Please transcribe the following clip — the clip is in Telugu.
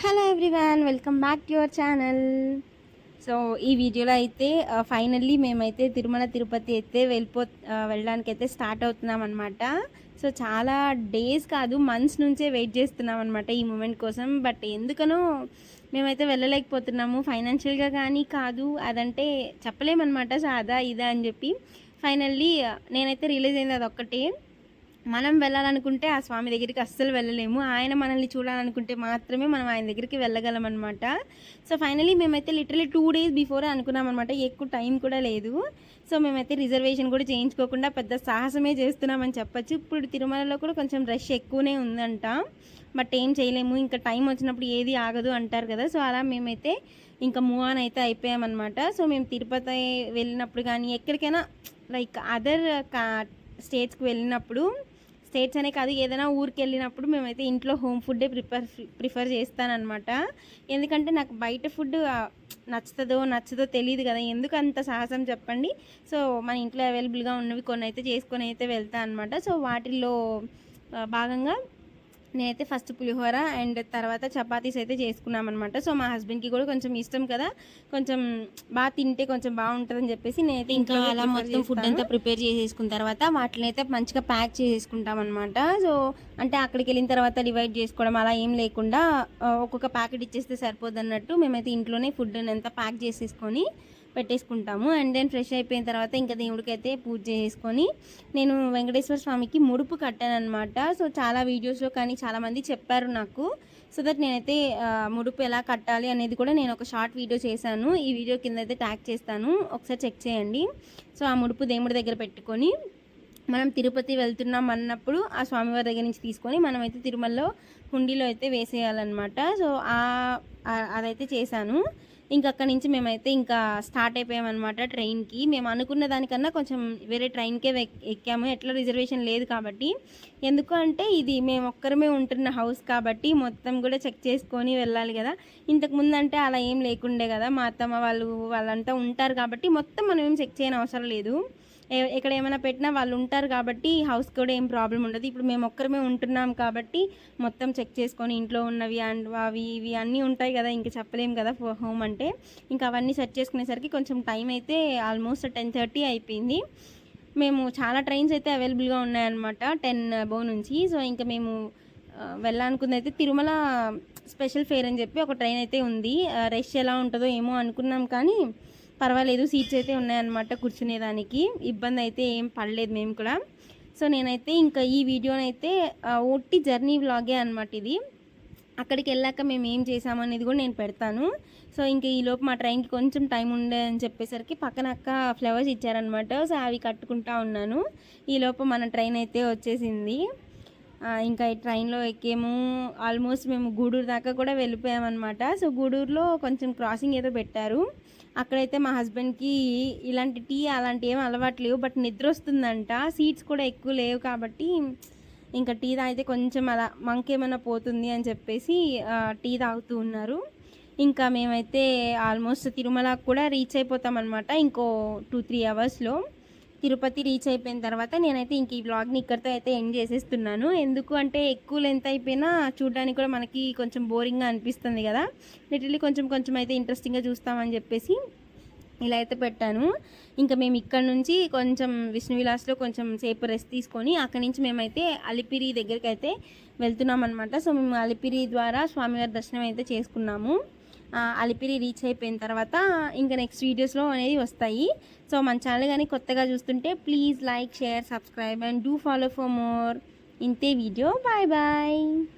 Hello everyone welcome back to your channel so ఈ వీడియోలో అయితే uh, ఫైనల్లీ మేమైతే తిరుమల తిరుపతి అయితే వెళ్ళిపో uh, వెళ్ళడానికి అయితే స్టార్ట్ అవుతున్నాం అనమాట సో చాలా డేస్ కాదు మంత్స్ నుంచే వెయిట్ చేస్తున్నాం అనమాట ఈ మూమెంట్ కోసం. బట్ ఎందుకనో మేమైతే వెళ్ళలేకపోతున్నాము. ఫైనాన్షియల్గా కానీ కాదు అదంటే చెప్పలేమన్నమాట. సో అదా ఇదా అని చెప్పి ఫైనల్లీ uh, నేనైతే రిలీజ్ అయింది అదొక్కటే. మనం వెళ్ళాలనుకుంటే ఆ స్వామి దగ్గరికి అస్సలు వెళ్ళలేము. ఆయన మనల్ని చూడాలనుకుంటే మాత్రమే మనం ఆయన దగ్గరికి వెళ్ళగలం అనమాట సో ఫైనలీ మేమైతే లిటరలీ టూ డేస్ బిఫోరే అనుకున్నాం అనమాట ఎక్కువ టైం కూడా లేదు. సో మేమైతే రిజర్వేషన్ కూడా చేయించుకోకుండా పెద్ద సాహసమే చేస్తున్నామని చెప్పొచ్చు. ఇప్పుడు తిరుమలలో కూడా కొంచెం రష్ ఎక్కువనే ఉందంట. బట్ ఏం చేయలేము. ఇంకా టైం వచ్చినప్పుడు ఏది ఆగదు అంటారు కదా. సో అలా మేమైతే ఇంకా మూవ్ ఆన్ అయితే అయిపోయామన్నమాట. సో మేము తిరుపతి వెళ్ళినప్పుడు కానీ ఎక్కడికైనా లైక్ అదర్ కా స్టేట్స్కి వెళ్ళినప్పుడు స్టేట్స్ అనే కాదు ఏదైనా ఊరికి వెళ్ళినప్పుడు మేమైతే ఇంట్లో హోమ్ ఫుడ్డే ప్రిఫర్ ప్రిఫర్ చేస్తానన్నమాట. ఎందుకంటే నాకు బయట ఫుడ్ నచ్చుతుందో నచ్చదో తెలియదు కదా. ఎందుకు అంత సాహసం చెప్పండి? సో మన ఇంట్లో అవైలబుల్గా ఉన్నవి కొన్ని అయితే చేసుకొని అయితే వెళ్తా అనమాట సో వాటిల్లో భాగంగా నేనైతే ఫస్ట్ పులిహోర అండ్ తర్వాత చపాతీస్ అయితే చేసుకున్నాం అనమాట సో మా హస్బెండ్కి కూడా కొంచెం ఇష్టం కదా. కొంచెం బాగా తింటే కొంచెం బాగుంటుందని చెప్పేసి నేనైతే ఇంకా అలా మొత్తం ఫుడ్ అంతా ప్రిపేర్ చేసేసుకున్న తర్వాత వాటిని అయితే మంచిగా ప్యాక్ చేసేసుకుంటాం అనమాట సో అంటే అక్కడికి వెళ్ళిన తర్వాత డివైడ్ చేసుకోవడం అలా ఏం లేకుండా ఒక్కొక్క ప్యాకెట్ ఇచ్చేస్తే సరిపోదు అన్నట్టు మేమైతే ఇంట్లోనే ఫుడ్ అంతా ప్యాక్ చేసేసుకొని పెట్టేసుకుంటాము. అండ్ దెన్ ఫ్రెష్ అయిపోయిన తర్వాత ఇంకా దేవుడికి అయితే పూజ చేసుకొని నేను వెంకటేశ్వర స్వామికి ముడుపు కట్టాను అనమాట సో చాలా వీడియోస్లో కానీ చాలామంది చెప్పారు నాకు. సో దట్ నేనైతే ముడుపు ఎలా కట్టాలి అనేది కూడా నేను ఒక షార్ట్ వీడియో చేశాను. ఈ వీడియో కింద అయితే ట్యాగ్ చేస్తాను. ఒకసారి చెక్ చేయండి. సో ఆ ముడుపు దేవుడి దగ్గర పెట్టుకొని మనం తిరుపతి వెళ్తున్నాం అన్నప్పుడు ఆ స్వామివారి దగ్గర నుంచి తీసుకొని మనమైతే తిరుమలలో హుండీలో అయితే వేసేయాలన్నమాట. సో అదైతే చేశాను. ఇంకా అక్కడి నుంచి మేమైతే ఇంకా స్టార్ట్ అయిపోయామన్నమాట ట్రైన్కి మేము అనుకున్న దానికన్నా కొంచెం వేరే ట్రైన్కే ఎక్కాము. ఎట్లా రిజర్వేషన్ లేదు కాబట్టి. ఎందుకు అంటే ఇది మేము ఒక్కరమే ఉంటున్న హౌస్ కాబట్టి మొత్తం కూడా చెక్ చేసుకొని వెళ్ళాలి కదా. ఇంతకుముందు అంటే అలా ఏం లేకుండే కదా. మా అత్తమ్మ వాళ్ళు వాళ్ళంతా ఉంటారు కాబట్టి మొత్తం మనం ఏం చెక్ చేయని అవసరం లేదు. ఇక్కడ ఎక్కడ ఏమైనా పెట్టినా వాళ్ళు ఉంటారు కాబట్టి హౌస్ కూడా ఏం ప్రాబ్లం ఉండదు. ఇప్పుడు మేము ఒక్కరమే ఉంటున్నాం కాబట్టి మొత్తం చెక్ చేసుకొని ఇంట్లో ఉన్నవి అండ్ అవి ఇవి అన్నీ ఉంటాయి కదా ఇంకా చెప్పలేం కదా హోమ్ అంటే. ఇంకా అవన్నీ సెట్ చేసుకునేసరికి కొంచెం టైం అయితే ఆల్మోస్ట్ టెన్ థర్టీ అయిపోయింది. మేము చాలా ట్రైన్స్ అయితే అవైలబుల్గా ఉన్నాయన్నమాట టెన్ అబోవ్ నుంచి. సో ఇంకా మేము వెళ్ళాలనుకుంది అయితే తిరుమల స్పెషల్ ఫేర్ అని చెప్పి ఒక ట్రైన్ అయితే ఉంది. రష్ ఎలా ఉంటుందో ఏమో అనుకున్నాం కానీ పర్వాలేదు సీట్స్ అయితే ఉన్నాయన్నమాట కూర్చునేదానికి. ఇబ్బంది అయితే ఏం పడలేదు మేము కూడా. సో నేనైతే ఇంకా ఈ వీడియోనైతే ఒట్టి జర్నీ వ్లాగే అనమాట ఇది. అక్కడికి వెళ్ళాక మేము ఏం చేసాము అనేది కూడా నేను పెడతాను. సో ఇంకా ఈలోపు మా ట్రైన్కి కొంచెం టైం ఉండే అని చెప్పేసరికి పక్కన అక్క ఫ్లవర్స్ ఇచ్చారనమాట సో అవి కట్టుకుంటా ఉన్నాను. ఈ మన ట్రైన్ అయితే వచ్చేసింది. ఇంకా ఈ ట్రైన్లో ఎక్కేము. ఆల్మోస్ట్ మేము గూడూరు దాకా కూడా వెళ్ళిపోయామన్నమాట. సో గూడూరులో కొంచెం క్రాసింగ్ ఏదో పెట్టారు. అక్కడైతే మా హస్బెండ్కి ఇలాంటి టీ అలాంటి ఏం అలవాటు లేవు. బట్ నిద్ర వస్తుందంట. సీట్స్ కూడా ఎక్కువ లేవు కాబట్టి ఇంకా టీ తాగితే కొంచెం అలా మంకేమైనా పోతుంది అని చెప్పేసి టీ తాగుతూ ఉన్నారు. ఇంకా మేమైతే ఆల్మోస్ట్ తిరుమలకు కూడా రీచ్ అయిపోతామన్నమాట. ఇంకో టూ త్రీ అవర్స్లో తిరుపతి రీచ్ అయిపోయిన తర్వాత నేనైతే ఇంక ఈ బ్లాగ్ని ఇక్కడితో అయితే ఎండ్ చేసేస్తున్నాను. ఎందుకు అంటే ఎక్కువ లెంత్ అయిపోయినా చూడడానికి కూడా మనకి కొంచెం బోరింగ్గా అనిపిస్తుంది కదా. లిటిల్లీ కొంచెం కొంచెం అయితే ఇంట్రెస్టింగ్గా చూస్తామని చెప్పేసి ఇలా అయితే పెట్టాను. ఇంకా మేము ఇక్కడ నుంచి కొంచెం విష్ణు విలాస్లో కొంచెం సేపు రెస్ట్ తీసుకొని అక్కడి నుంచి మేమైతే అలిపిరి దగ్గరికి అయితే వెళ్తున్నాం అనమాట సో మేము అలిపిరి ద్వారా స్వామివారి దర్శనం అయితే చేసుకున్నాము. అలిపిరి రీచ్ అయిపోయిన తర్వాత ఇంకా నెక్స్ట్ వీడియోస్లో అనేది వస్తాయి. సో మన ఛానల్ కానీ కొత్తగా చూస్తుంటే please like share subscribe and do follow for more ఇంతే వీడియో బాయ్ బాయ్